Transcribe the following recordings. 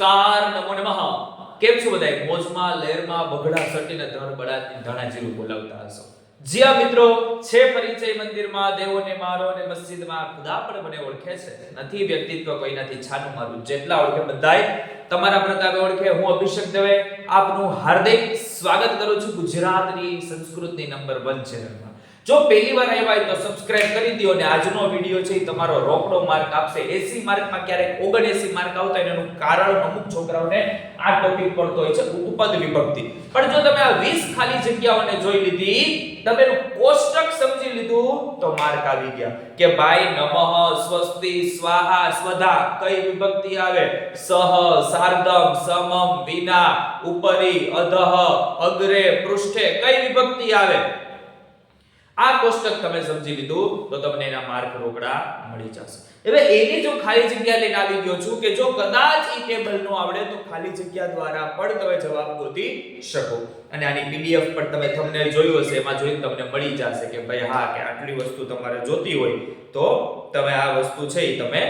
નમસ્કાર, નમો નમઃ. કેમ છો બધાય? મોજમાં, લહેરમાં, બગડા સટીને ધણ બળાથી ધણા જીરું બોલાવતા હશો. જ્યાં મિત્રો, છે પરિચય મંદિરમાં દેવોને મારો અને મસ્જિદમાં ખુદા પણ મને ઓળખે છે. નથી વ્યક્તિત્વ કોઈનાથી છાનું મારું. જેટલા ઓળખે બધાય, તમારા પ્રતાપે ઓળખે, હું અભિષેક દવે આપનું હાર્દિક સ્વાગત કરું છું ગુજરાતની સંસ્કૃતની નંબર 1 ચેનલમાં જો પહેલી વાર આવ્યા હોય તો સબસ્ક્રાઇબ કરી દો અને આજનો વિડિયો છે એ તમારો રોકડો માર્ક આપશે. 80 માર્કમાં ક્યારેક 79 માર્ક આવતા એનું કારણ અમુક છોકરાઓને આ ટોપિક પડતો હોય છે ઉપપદ વિભક્તિ. પણ જો તમે આ 20 ખાલી જગ્યાઓને જોઈ લીધી, તમે કોષ્ટક સમજી લીધું, તો માર્ક આવી ગયા. કે ભાઈ નમઃ, સ્વસ્તિ, સ્વાહા, સ્વધા, કઈ વિભક્તિ આવે? સહ, સાર્ધમ, સમમ, વિના, ઉપરી, અધઃ, અગ્રે, પૃષ્ઠે કઈ વિભક્તિ આવે? આ કોષ્ટક તમે સમજી લીધું, તો તમને એના માર્ક રોકડા મળી જશે. હવે એની જો ખાલી જગ્યા લઈને આવી ગયો છું કે જો કદાચ ઈ ટેબલ નો આવડે, તો ખાલી જગ્યા દ્વારા પણ તમે જવાબ ગોતી શકો. અને આની પીડીએફ પણ તમે થંબનેલ જોયું હશે, એમાં જોઈને તમને મળી જશે કે ભાઈ હા, કે આટલી વસ્તુ તમારે જોતી હોય, તો તમે આ વસ્તુ છે એ તમે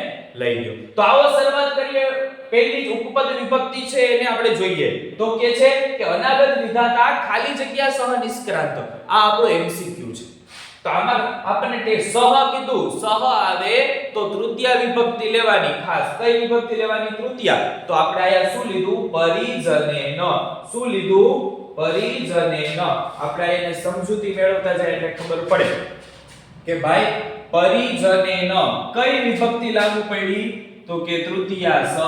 લઈ લો તો આવો શરૂઆત કરીએ. પહેલી ઉપપદ વિભક્તિ છે એને આપણે જોઈએ. તો કે છે કે અનાગત વિધાતા ખાલી જગ્યા સહ નિષ્ક્રાંત. આ આપણો એમસીક્યુ છે. તો આમાં આપણને તે સહ કીધું. સહ આવે તો તૃતીય વિભક્તિ લેવાની. ખાસ કઈ વિભક્તિ લેવાની? તૃતીય. તો આપણે આયા શું લીધું? પરિજનેન. શું લીધું? પરિજનેન. આપણે એને સમજૂતી મેળવતા જાય એટલે ખબર પડે કે ભાઈ પરિજનેન. કઈ વિભક્તિ લાગુ પડી? તો કે તૃતીયા, સહ,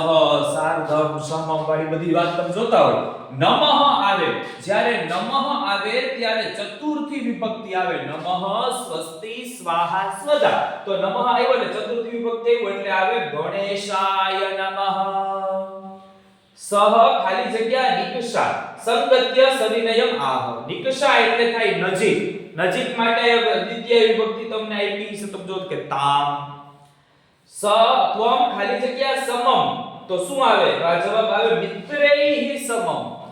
સાર્ધમ, સમમ વાળી બધી વાત તમે જોતા હોય. નમઃ આવે. જ્યારે નમઃ આવે, ત્યારે ચતુર્થી વિભક્તિ આવે. નમઃ સ્વસ્તિ, સ્વાહા સ્વધા તો નમઃ આવ્યો એટલે ચતુર્થી વિભક્તિ આવ્યો એટલે આવે ગણેશાય નમઃ. સહ ખાલી જગ્યા નિકષા. સંગત્ય સવિનયમ આહ. નિકષા એટલે થાય નજીક. નજીક માટે દ્વિતીય વિભક્તિ તમને આપી છે. તમે જો કે તામ. સ ત્વમ ખાલી જગ્યા સમમ. તો શું આવે? તો આ જવાબ આવે મિત્રેહી સમમ.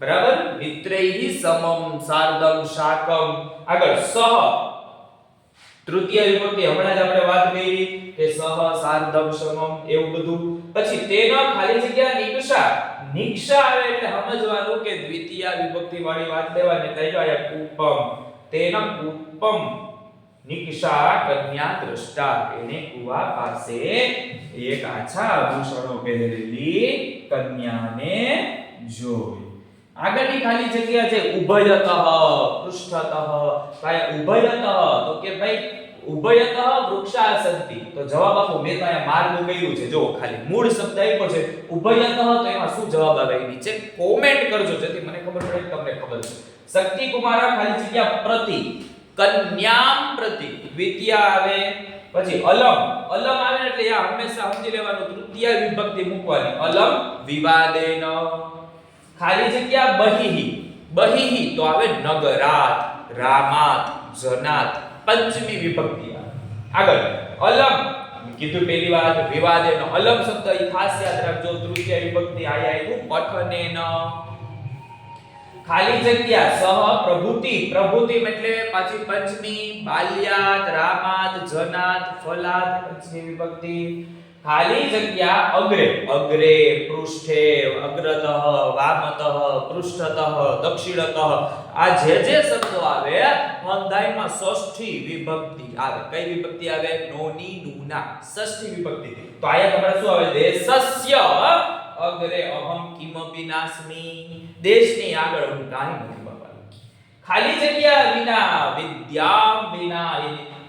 બરાબર? મિત્રેહી સમમ, સારદમ, શાકમ. આગળ સહ. તૃતીય વિભક્તિ, હમણાં જ આપણે વાત કરી કે સહ, સારદમ, સમમ એવું બધું. પછી તેનો ખાલી જગ્યા નિક્ષા નિક્ષા આવે એટલે સમજવાનું કે દ્વિતીય વિભક્તિ વાળી વાત લેવાની. એટલે જો આયા કુપમ. તેના કૂપમ. નિક્ષા કન્યા દ્રષ્ટા એને કુવા પાસે એક આછા આભૂષણો પહેરેલી કન્યાને જોઈ. આગળની ખાલી જગ્યા છે, ઉભયતઃ, પૃષ્ઠતઃ. કાય ઉભયતઃ? તો કે ભાઈ, ઉભયતઃ વૃક્ષાસંતિ તો જવાબ આપો, મેં તો અહીંયા માર્ગ કર્યું છે. જો ખાલી મૂળ શબ્દ આપ્યો છે. ઉભયતઃ, તો એમાં શું જવાબ આવે નીચે કોમેન્ટ કરજો, જેથી મને ખબર પડે તમને ખબર છે. શક્તિ કુમારા ખાલી જગ્યા પ્રતિ કન્યામ પ્રતિ. દ્વિતીય આવે, પછી અલમ. અલમ આવે એટલે આ હંમેશા સમજી લેવાનું, તૃતીય વિભક્તિ મૂકવાની. અલમ વિવાદેન. ખાલી જગ્યા બહિહી. બહિહી તો આવે નગરાત, રામાત, જનાત, પંચમી વિભક્તિ. આગળ. અલમ. કીધું પહેલી વાત, વિવાદેન. અલમ શબ્દ એ ખાસ યાદ રાખજો. તૃતીય વિભક્તિ આયા આવ્યું પઠનેન. ખાલી જગ્યા સહ પ્રભુતિ પ્રભુતિ એટલે પાછી પંચમી બાલ્યાત રામાત જનાત ફલાત પંચમી વિભક્તિ. ખાલી જગ્યા અગ્રે. અગ્રે, પૃષ્ઠે, અગ્રતઃ, વામતઃ, પૃષ્ઠતઃ, દક્ષિણતઃ. આ જે જે શબ્દો આવે અંધાઈમાં ષષ્ઠી વિભક્તિ આવે. કઈ વિભક્તિ આવે? નોની, નુના. ષષ્ઠી વિભક્તિ. તો આયા તમારે શું આવે? દેશસ્ય અગ્રે અહમ કિમપી નાસ્મી. દેશની આગળ હું કાંઈ નથી બાપા ખાલી જગ્યા વિના વિદ્યા વિના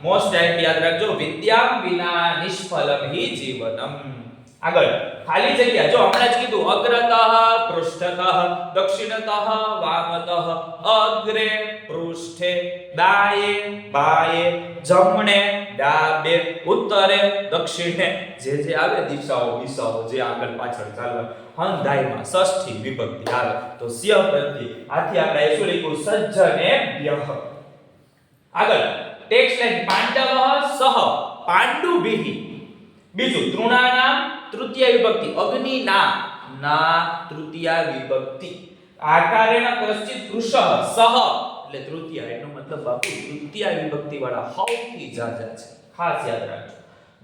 મોસ્ટ ટાઈમ યાદ રાખજો વિદ્યા વિના નિષ્ફલમ હિ જીવનમ. આગળ. ખાલી જગ્યા, જો હમણાં જ કીધું, અગ્રતઃ પૃષ્ઠતઃ, દક્ષિણતઃ વામતઃ, અગ્રે પૃષ્ઠે દાયે બાયે જમણે ડાબે, ઉત્તરે દક્ષિણે. જે જે આવે દિશાઓ દિશાઓ, જે આગળ પાછળ ચાલે, હંધાઈમાં, ષષ્ઠી, વિભક્તિ આવે તો સ્ય પ્રતિ આથી આપણે શું લખ્યું? સજ્જને વ્યહ. આગળ, ટેક્સ્ટ લાઈન, પાંડવ સહ પાંડુભિઃ બીજું, તૃણાનામ તૃતીય વિભક્તિ. અગ્નિ ના. ના, તૃતીય વિભક્તિ. આકારેણ કશ્ચિત વૃષઃ સહ. એટલે તૃતીય. એનો મતલબ બાપુ, તૃતીય વિભક્તિ વાળા સૌથી જાજા છે. ખાસ યાદ રાખજો.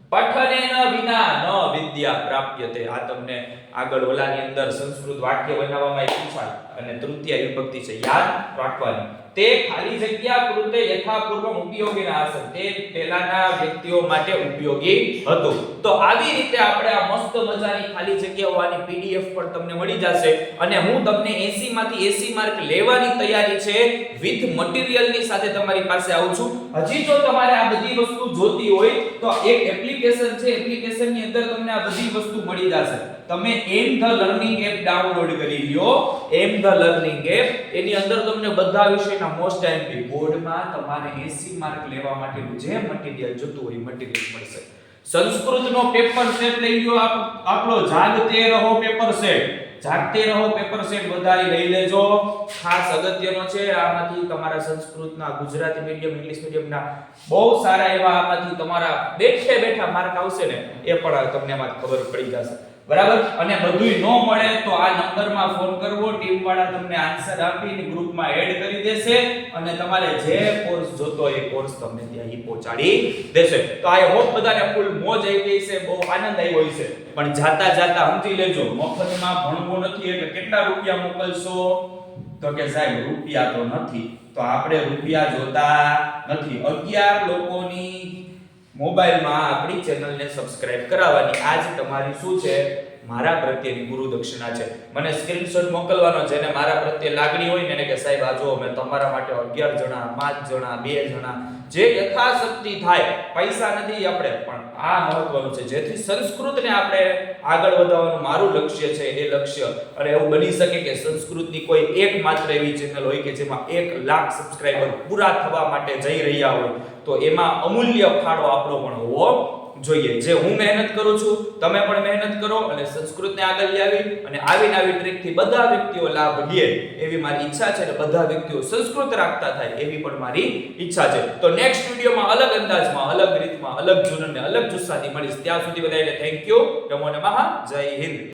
પઠનેન વિના ન વિદ્યા પ્રાપ્યતે. આ તમને આગળ ઓલાની અંદર સંસ્કૃત વાક્ય બનાવવામાં પૂછાય અને તૃતીય વિભક્તિ છે. યાદ રાખવાની. તે ખાલી જગ્યા કૃતે યથાપૂર્વક ઉપયોગી આસન તે પહેલાના વ્યક્તિઓ માટે ઉપયોગી હતું. તો આવી રીતે આપણે આ મસ્ત મજાની ખાલી જગ્યાઓની પીડીએફ પણ તમને મળી જશે. અને હું તમને 80 માંથી 80 માર્ક લેવાની તૈયારી છે વિથ મટીરીયલની સાથે તમારી પાસે આવું છું. હજી જો તમારે આ બધી વસ્તુ જોતી હોય, તો એક એપ્લિકેશન છે. એપ્લિકેશનની અંદર તમને આ બધી વસ્તુ મળી જશે. તમે M the learning app download કરી લ્યો. એમ ધ લર્નિંગ એપ, એની અંદર તમને બધા વિષયના મોસ્ટ એમપી બોર્ડમાં તમારે 80 માર્ક લેવા માટેનું જે મટીરીયલ જોતું હોય મટીરીયલ મળશે. સંસ્કૃતનો પેપર સેટ લઈ લ્યો આપ, આપણો જાગતે રહો પેપર સેટ જાગતે રહો પેપર સેટ વધારી લઈ લેજો. ખાસ અગત્યનો છે, આમાંથી તમારા સંસ્કૃતના ગુજરાતી મીડિયમ ઇંગ્લિશ મીડિયમના બહુ સારા એવા આમાંથી તમારા બેઠે બેઠા માર્ક આવશે ને, એ પણ તમને એમાં ખબર પડી જશે. બરાબર? અને બધુંય ન મળે તો આ નંબરમાં ફોન કરવો ટીમ વાળા તમને આન્સર આપીને ગ્રુપમાં એડ કરી દેશે અને તમારે જે કોર્સ જોતો એ કોર્સ તમને ત્યાં ઈ પહોંચાડી દેશે. તો આઈ હોપ બધાને ફૂલ મોજ આવી ગઈ છે, બહુ આનંદ આવ્યો છે પણ જાતા જાતા સમજી લેજો, મફતમાં ભણવું નથી એટલે કેટલા રૂપિયા મોકલશો? તો કે સાહેબ, રૂપિયા તો નથી. તો આપણે રૂપિયા જોતા નથી. 11 લોકોની મોબાઈલમાં આપણી ચેનલને સબસ્ક્રાઇબ કરાવવાની. આજ તમારી શું છે? મારા પ્રત્યેની ગુરુ દક્ષિણા છે. મને સ્ક્રીનશોટ મોકલવાનો છે અને મારા પ્રત્યે લાગણી હોય ને એને કે સાહેબ, આ જો મેં તમારા માટે 11 જણા, પાંચ જણા, બે જણા, જે યથાશક્તિ થાય, પૈસા નથી આપણે, પણ આ મહત્વનું છે. જેથી સંસ્કૃતને આપણે આગળ વધારવાનું મારું લક્ષ્ય છે, એ લક્ષ્ય. અને એવું બની શકે કે સંસ્કૃતની કોઈ એક માત્ર એવી ચેનલ હોય કે જેમાં એક લાખ સબસ્ક્રાઇબર પૂરા થવા માટે જઈ રહ્યા હોય, તો એમાં અમૂલ્ય ફાળો આપણો પણ હોવો જોઈએ. જે હું મહેનત કરું છું, તમે પણ મહેનત કરો અને સંસ્કૃતને આગળ લાવી અને આવી ટ્રીકથી બધા વ્યક્તિઓ લાભ લે એવી મારી ઈચ્છા છે અને બધા વ્યક્તિઓ સંસ્કૃત રાખતા થાય એવી પણ મારી ઈચ્છા છે. તો નેક્સ્ટ વિડીયોમાં અલગ અંદાજમાં, અલગ રીતમાં, અલગ જુનને અલગ જુસ્સાથી મળીશ. ત્યાં સુધી બધાને થેન્ક યુ નમો નમઃ. જય હિન્દ.